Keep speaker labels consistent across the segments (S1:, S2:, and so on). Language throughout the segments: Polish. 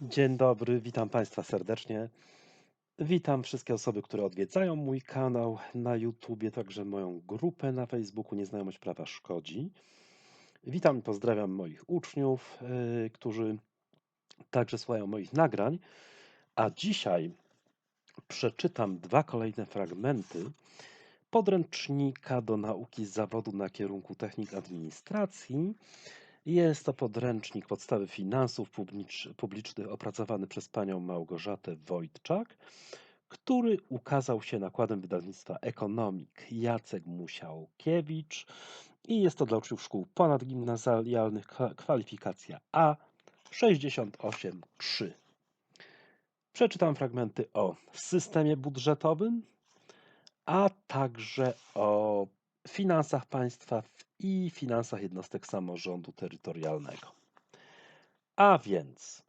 S1: Dzień dobry, witam Państwa serdecznie. Witam wszystkie osoby, które odwiedzają mój kanał na YouTubie, także moją grupę na Facebooku Nieznajomość Prawa Szkodzi. Witam i pozdrawiam moich uczniów, yy, którzy także słuchają moich nagrań. A dzisiaj przeczytam dwa kolejne fragmenty podręcznika do nauki z zawodu na kierunku technik administracji jest to podręcznik podstawy finansów publicznych opracowany przez panią Małgorzatę Wojtczak, który ukazał się nakładem wydawnictwa Ekonomik Jacek Musiałkiewicz i jest to dla uczniów szkół ponadgimnazjalnych kwalifikacja A 68.3. Przeczytam fragmenty o systemie budżetowym, a także o finansach państwa i finansach jednostek samorządu terytorialnego. A więc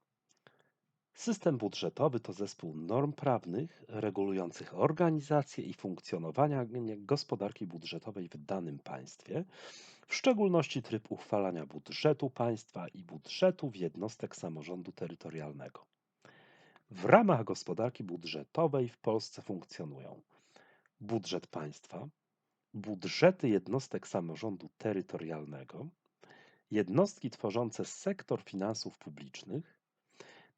S1: system budżetowy to zespół norm prawnych regulujących organizację i funkcjonowanie gospodarki budżetowej w danym państwie, w szczególności tryb uchwalania budżetu państwa i budżetów jednostek samorządu terytorialnego. W ramach gospodarki budżetowej w Polsce funkcjonują budżet państwa, budżety jednostek samorządu terytorialnego, jednostki tworzące sektor finansów publicznych,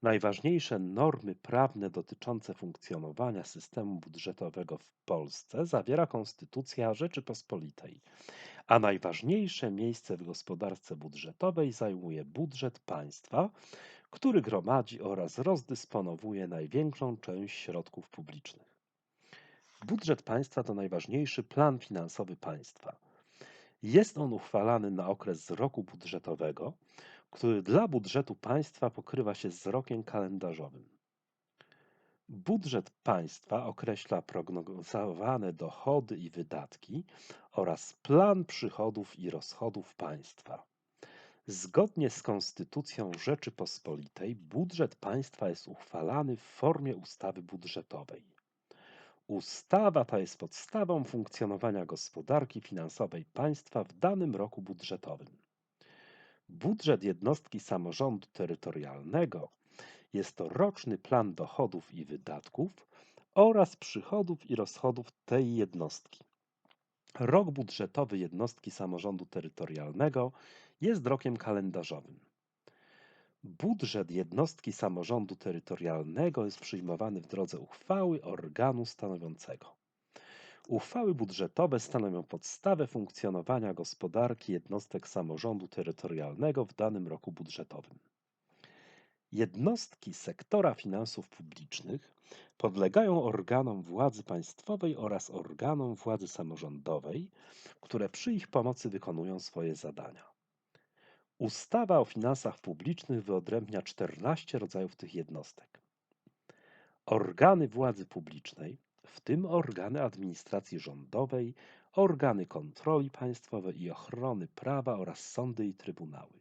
S1: najważniejsze normy prawne dotyczące funkcjonowania systemu budżetowego w Polsce zawiera Konstytucja Rzeczypospolitej, a najważniejsze miejsce w gospodarce budżetowej zajmuje budżet państwa, który gromadzi oraz rozdysponowuje największą część środków publicznych. Budżet państwa to najważniejszy plan finansowy państwa. Jest on uchwalany na okres roku budżetowego, który dla budżetu państwa pokrywa się z rokiem kalendarzowym. Budżet państwa określa prognozowane dochody i wydatki oraz plan przychodów i rozchodów państwa. Zgodnie z Konstytucją Rzeczypospolitej budżet państwa jest uchwalany w formie ustawy budżetowej. Ustawa ta jest podstawą funkcjonowania gospodarki finansowej państwa w danym roku budżetowym. Budżet jednostki samorządu terytorialnego jest to roczny plan dochodów i wydatków oraz przychodów i rozchodów tej jednostki. Rok budżetowy jednostki samorządu terytorialnego jest rokiem kalendarzowym. Budżet jednostki samorządu terytorialnego jest przyjmowany w drodze uchwały organu stanowiącego. Uchwały budżetowe stanowią podstawę funkcjonowania gospodarki jednostek samorządu terytorialnego w danym roku budżetowym. Jednostki sektora finansów publicznych podlegają organom władzy państwowej oraz organom władzy samorządowej, które przy ich pomocy wykonują swoje zadania. Ustawa o finansach publicznych wyodrębnia 14 rodzajów tych jednostek. Organy władzy publicznej, w tym organy administracji rządowej, organy kontroli państwowej i ochrony prawa oraz sądy i trybunały.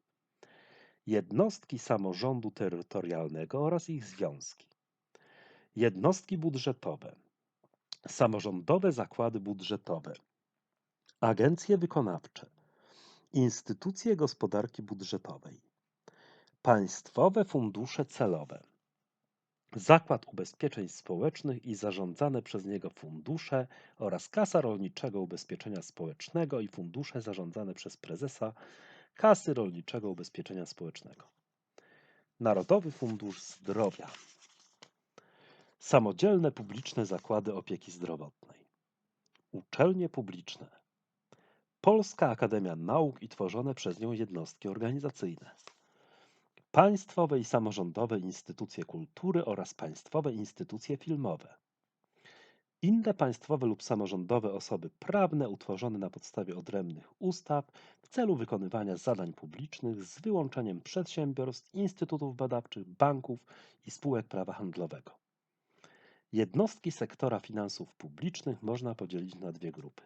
S1: Jednostki samorządu terytorialnego oraz ich związki. Jednostki budżetowe, samorządowe zakłady budżetowe, agencje wykonawcze, Instytucje gospodarki budżetowej, państwowe fundusze celowe, Zakład Ubezpieczeń Społecznych i zarządzane przez niego fundusze oraz Kasa Rolniczego Ubezpieczenia Społecznego i fundusze zarządzane przez prezesa Kasy Rolniczego Ubezpieczenia Społecznego. Narodowy Fundusz Zdrowia. Samodzielne publiczne zakłady opieki zdrowotnej. Uczelnie publiczne. Polska Akademia Nauk i tworzone przez nią jednostki organizacyjne. Państwowe i samorządowe instytucje kultury oraz państwowe instytucje filmowe. Inne państwowe lub samorządowe osoby prawne utworzone na podstawie odrębnych ustaw w celu wykonywania zadań publicznych z wyłączeniem przedsiębiorstw, instytutów badawczych, banków i spółek prawa handlowego. Jednostki sektora finansów publicznych można podzielić na dwie grupy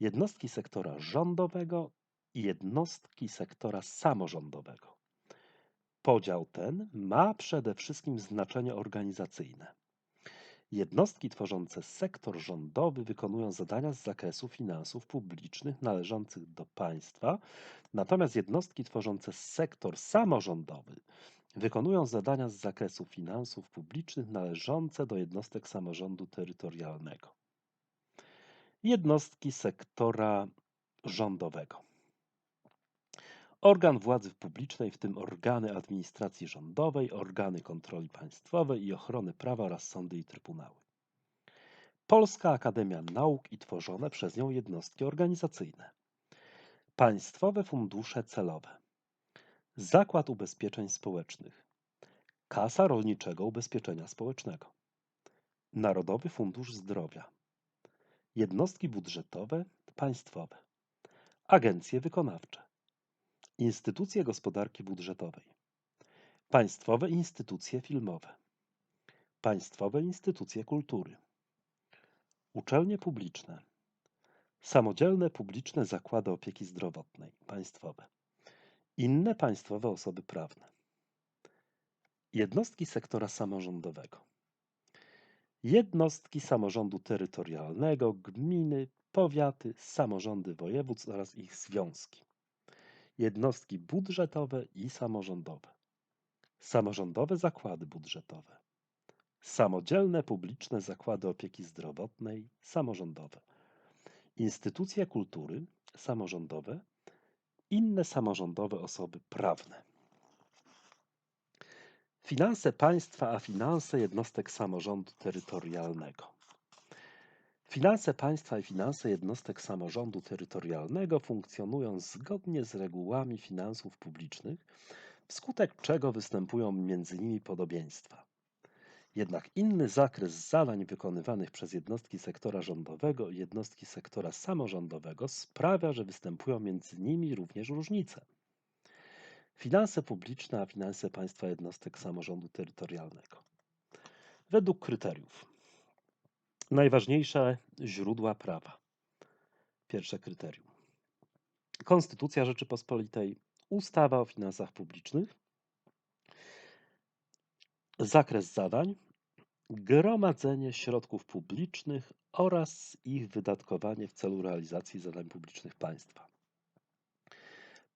S1: jednostki sektora rządowego i jednostki sektora samorządowego. Podział ten ma przede wszystkim znaczenie organizacyjne. Jednostki tworzące sektor rządowy wykonują zadania z zakresu finansów publicznych należących do państwa, natomiast jednostki tworzące sektor samorządowy wykonują zadania z zakresu finansów publicznych należące do jednostek samorządu terytorialnego. Jednostki sektora rządowego. Organ władzy publicznej, w tym organy administracji rządowej, organy kontroli państwowej i ochrony prawa oraz sądy i trybunały. Polska Akademia Nauk i tworzone przez nią jednostki organizacyjne. Państwowe fundusze celowe. Zakład Ubezpieczeń Społecznych. Kasa Rolniczego Ubezpieczenia Społecznego. Narodowy Fundusz Zdrowia. Jednostki budżetowe państwowe. Agencje wykonawcze. Instytucje gospodarki budżetowej. Państwowe instytucje filmowe. Państwowe instytucje kultury. Uczelnie publiczne. Samodzielne publiczne zakłady opieki zdrowotnej państwowe. Inne państwowe osoby prawne. Jednostki sektora samorządowego. Jednostki samorządu terytorialnego, gminy, powiaty, samorządy województw oraz ich związki. Jednostki budżetowe i samorządowe. Samorządowe zakłady budżetowe. Samodzielne publiczne zakłady opieki zdrowotnej samorządowe. Instytucje kultury samorządowe. Inne samorządowe osoby prawne. Finanse państwa, a finanse jednostek samorządu terytorialnego. Finanse państwa i finanse jednostek samorządu terytorialnego funkcjonują zgodnie z regułami finansów publicznych, wskutek czego występują między nimi podobieństwa. Jednak inny zakres zadań wykonywanych przez jednostki sektora rządowego i jednostki sektora samorządowego sprawia, że występują między nimi również różnice. Finanse publiczne, a finanse państwa jednostek samorządu terytorialnego. Według kryteriów. Najważniejsze źródła prawa. Pierwsze kryterium. Konstytucja Rzeczypospolitej, ustawa o finansach publicznych, zakres zadań, gromadzenie środków publicznych oraz ich wydatkowanie w celu realizacji zadań publicznych państwa.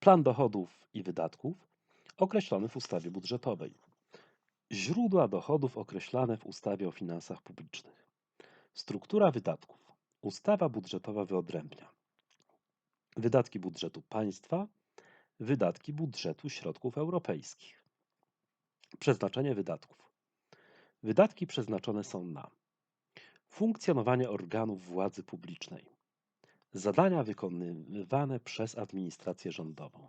S1: Plan dochodów i wydatków określony w ustawie budżetowej. Źródła dochodów określane w ustawie o finansach publicznych. Struktura wydatków. Ustawa budżetowa wyodrębnia wydatki budżetu państwa, wydatki budżetu środków europejskich. Przeznaczenie wydatków. Wydatki przeznaczone są na funkcjonowanie organów władzy publicznej, zadania wykonywane przez administrację rządową,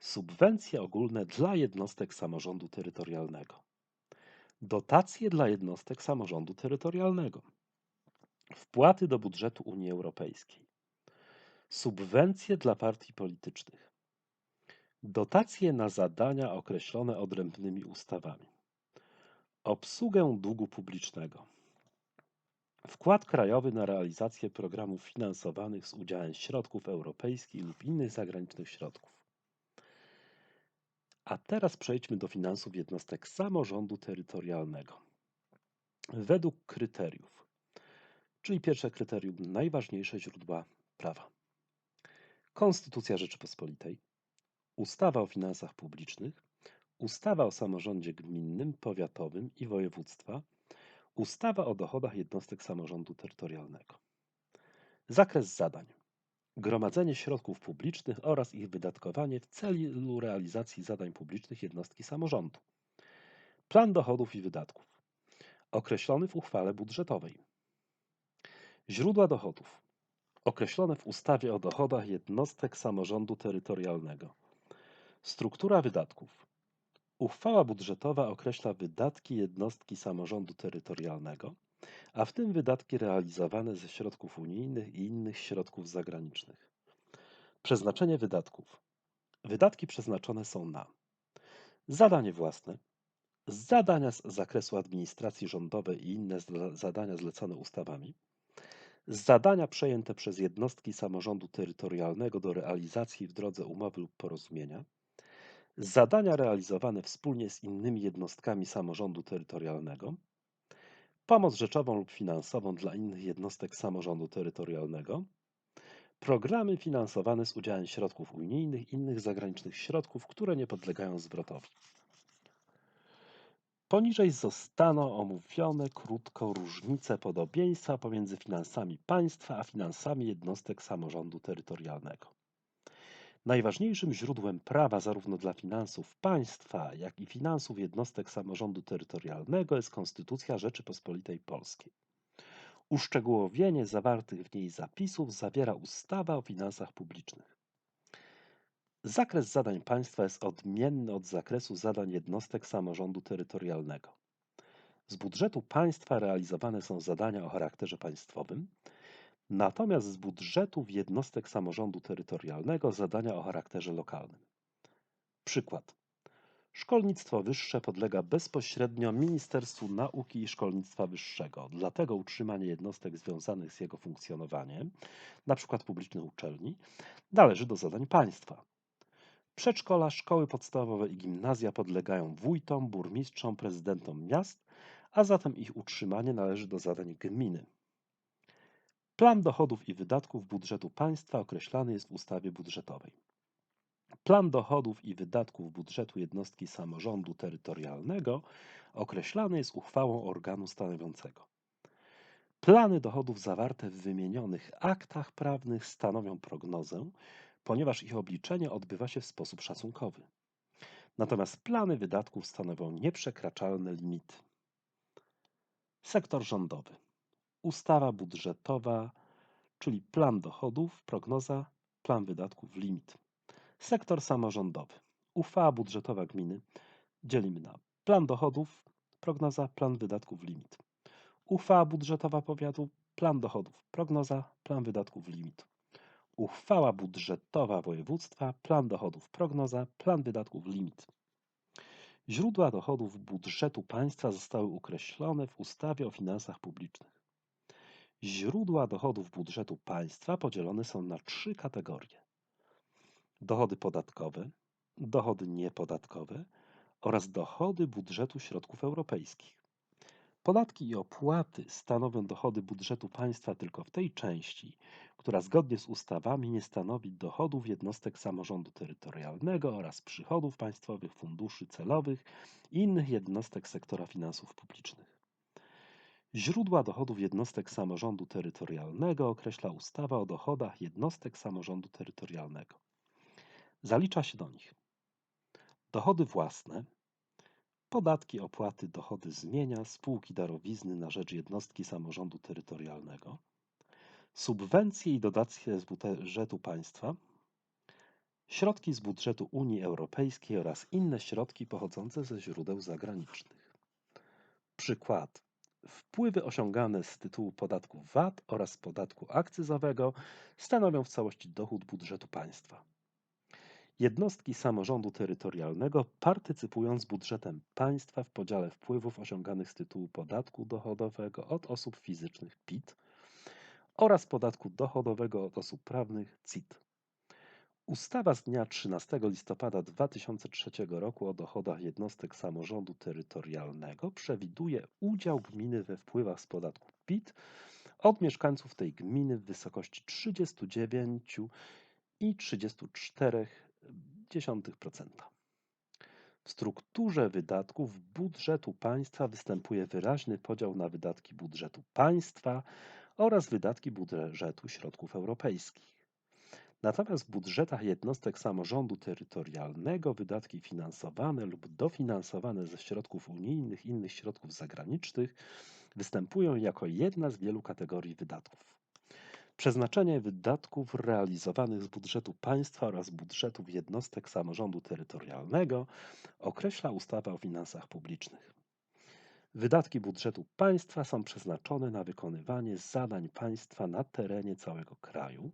S1: subwencje ogólne dla jednostek samorządu terytorialnego, dotacje dla jednostek samorządu terytorialnego, wpłaty do budżetu Unii Europejskiej, subwencje dla partii politycznych, dotacje na zadania określone odrębnymi ustawami, obsługę długu publicznego, wkład krajowy na realizację programów finansowanych z udziałem środków europejskich lub innych zagranicznych środków. A teraz przejdźmy do finansów jednostek samorządu terytorialnego. Według kryteriów, czyli pierwsze kryterium, najważniejsze źródła prawa. Konstytucja Rzeczypospolitej, ustawa o finansach publicznych, ustawa o samorządzie gminnym, powiatowym i województwa, ustawa o dochodach jednostek samorządu terytorialnego. Zakres zadań. Gromadzenie środków publicznych oraz ich wydatkowanie w celu realizacji zadań publicznych jednostki samorządu. Plan dochodów i wydatków. Określony w uchwale budżetowej. Źródła dochodów określone w ustawie o dochodach jednostek samorządu terytorialnego. Struktura wydatków. Uchwała budżetowa określa wydatki jednostki samorządu terytorialnego, a w tym wydatki realizowane ze środków unijnych i innych środków zagranicznych. Przeznaczenie wydatków. Wydatki przeznaczone są na zadanie własne, zadania z zakresu administracji rządowej i inne zadania zlecone ustawami, zadania przejęte przez jednostki samorządu terytorialnego do realizacji w drodze umowy lub porozumienia, zadania realizowane wspólnie z innymi jednostkami samorządu terytorialnego, pomoc rzeczową lub finansową dla innych jednostek samorządu terytorialnego, programy finansowane z udziałem środków unijnych i innych zagranicznych środków, które nie podlegają zwrotowi. Poniżej zostaną omówione krótko różnice podobieństwa pomiędzy finansami państwa a finansami jednostek samorządu terytorialnego. Najważniejszym źródłem prawa zarówno dla finansów państwa, jak i finansów jednostek samorządu terytorialnego jest Konstytucja Rzeczypospolitej Polskiej. Uszczegółowienie zawartych w niej zapisów zawiera ustawa o finansach publicznych. Zakres zadań państwa jest odmienny od zakresu zadań jednostek samorządu terytorialnego. Z budżetu państwa realizowane są zadania o charakterze państwowym, natomiast z budżetów jednostek samorządu terytorialnego zadania o charakterze lokalnym. Przykład. Szkolnictwo wyższe podlega bezpośrednio Ministerstwu Nauki i Szkolnictwa Wyższego, dlatego utrzymanie jednostek związanych z jego funkcjonowaniem, np. publicznych uczelni, należy do zadań państwa. Przedszkola, szkoły podstawowe i gimnazja podlegają wójtom, burmistrzom, prezydentom miast, a zatem ich utrzymanie należy do zadań gminy. Plan dochodów i wydatków budżetu państwa określany jest w ustawie budżetowej. Plan dochodów i wydatków budżetu jednostki samorządu terytorialnego określany jest uchwałą organu stanowiącego. Plany dochodów zawarte w wymienionych aktach prawnych stanowią prognozę, ponieważ ich obliczenie odbywa się w sposób szacunkowy. Natomiast plany wydatków stanowią nieprzekraczalne limity. Sektor rządowy. Ustawa budżetowa, czyli plan dochodów, prognoza, plan wydatków, limit. Sektor samorządowy. Uchwała budżetowa gminy dzielimy na plan dochodów, prognoza, plan wydatków, limit. Uchwała budżetowa powiatu, plan dochodów, prognoza, plan wydatków, limit. Uchwała budżetowa województwa, plan dochodów, prognoza, plan wydatków, limit. Źródła dochodów budżetu państwa zostały określone w ustawie o finansach publicznych. Źródła dochodów budżetu państwa podzielone są na trzy kategorie: dochody podatkowe, dochody niepodatkowe oraz dochody budżetu środków europejskich. Podatki i opłaty stanowią dochody budżetu państwa tylko w tej części, która zgodnie z ustawami nie stanowi dochodów jednostek samorządu terytorialnego oraz przychodów państwowych funduszy celowych i innych jednostek sektora finansów publicznych. Źródła dochodów jednostek samorządu terytorialnego określa ustawa o dochodach jednostek samorządu terytorialnego. Zalicza się do nich dochody własne, podatki, opłaty, dochody z mienia, spółki darowizny na rzecz jednostki samorządu terytorialnego, subwencje i dotacje z budżetu państwa, środki z budżetu Unii Europejskiej oraz inne środki pochodzące ze źródeł zagranicznych. Przykład. Wpływy osiągane z tytułu podatku VAT oraz podatku akcyzowego stanowią w całości dochód budżetu państwa. Jednostki samorządu terytorialnego partycypują z budżetem państwa w podziale wpływów osiąganych z tytułu podatku dochodowego od osób fizycznych PIT oraz podatku dochodowego od osób prawnych CIT. Ustawa z dnia 13 listopada 2003 roku o dochodach jednostek samorządu terytorialnego przewiduje udział gminy we wpływach z podatku PIT od mieszkańców tej gminy w wysokości 39,34 0,1%. W strukturze wydatków budżetu państwa występuje wyraźny podział na wydatki budżetu państwa oraz wydatki budżetu środków europejskich. Natomiast w budżetach jednostek samorządu terytorialnego wydatki finansowane lub dofinansowane ze środków unijnych innych środków zagranicznych występują jako jedna z wielu kategorii wydatków. Przeznaczenie wydatków realizowanych z budżetu państwa oraz budżetów jednostek samorządu terytorialnego określa ustawa o finansach publicznych. Wydatki budżetu państwa są przeznaczone na wykonywanie zadań państwa na terenie całego kraju,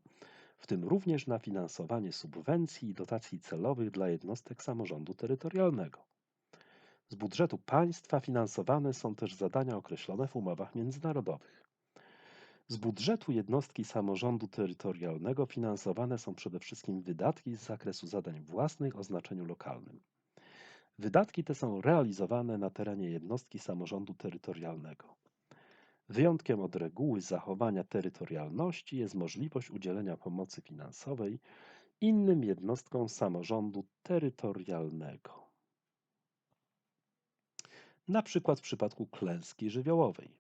S1: w tym również na finansowanie subwencji i dotacji celowych dla jednostek samorządu terytorialnego. Z budżetu państwa finansowane są też zadania określone w umowach międzynarodowych. Z budżetu jednostki samorządu terytorialnego finansowane są przede wszystkim wydatki z zakresu zadań własnych o znaczeniu lokalnym. Wydatki te są realizowane na terenie jednostki samorządu terytorialnego. Wyjątkiem od reguły zachowania terytorialności jest możliwość udzielenia pomocy finansowej innym jednostkom samorządu terytorialnego. na przykład w przypadku klęski żywiołowej.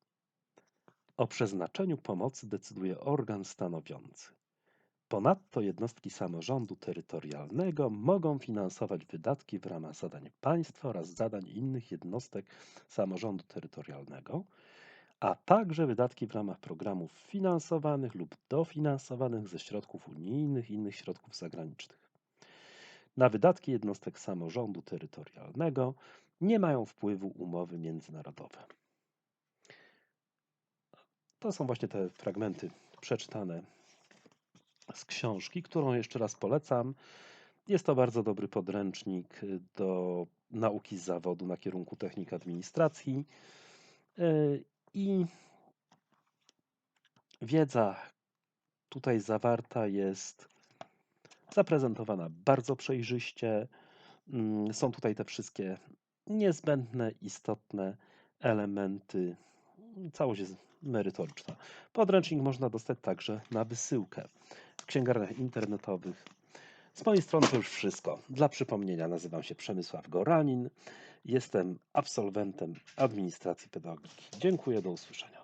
S1: O przeznaczeniu pomocy decyduje organ stanowiący. Ponadto jednostki samorządu terytorialnego mogą finansować wydatki w ramach zadań państwa oraz zadań innych jednostek samorządu terytorialnego, a także wydatki w ramach programów finansowanych lub dofinansowanych ze środków unijnych i innych środków zagranicznych. Na wydatki jednostek samorządu terytorialnego nie mają wpływu umowy międzynarodowe. To są właśnie te fragmenty przeczytane z książki, którą jeszcze raz polecam. Jest to bardzo dobry podręcznik do nauki z zawodu na kierunku technik administracji yy, i wiedza tutaj zawarta jest zaprezentowana bardzo przejrzyście. Mm, są tutaj te wszystkie niezbędne, istotne elementy. Całość jest merytoryczna. Podręcznik można dostać także na wysyłkę w księgarniach internetowych. Z mojej strony to już wszystko. Dla przypomnienia nazywam się Przemysław Goranin. Jestem absolwentem administracji pedagogiki. Dziękuję, do usłyszenia.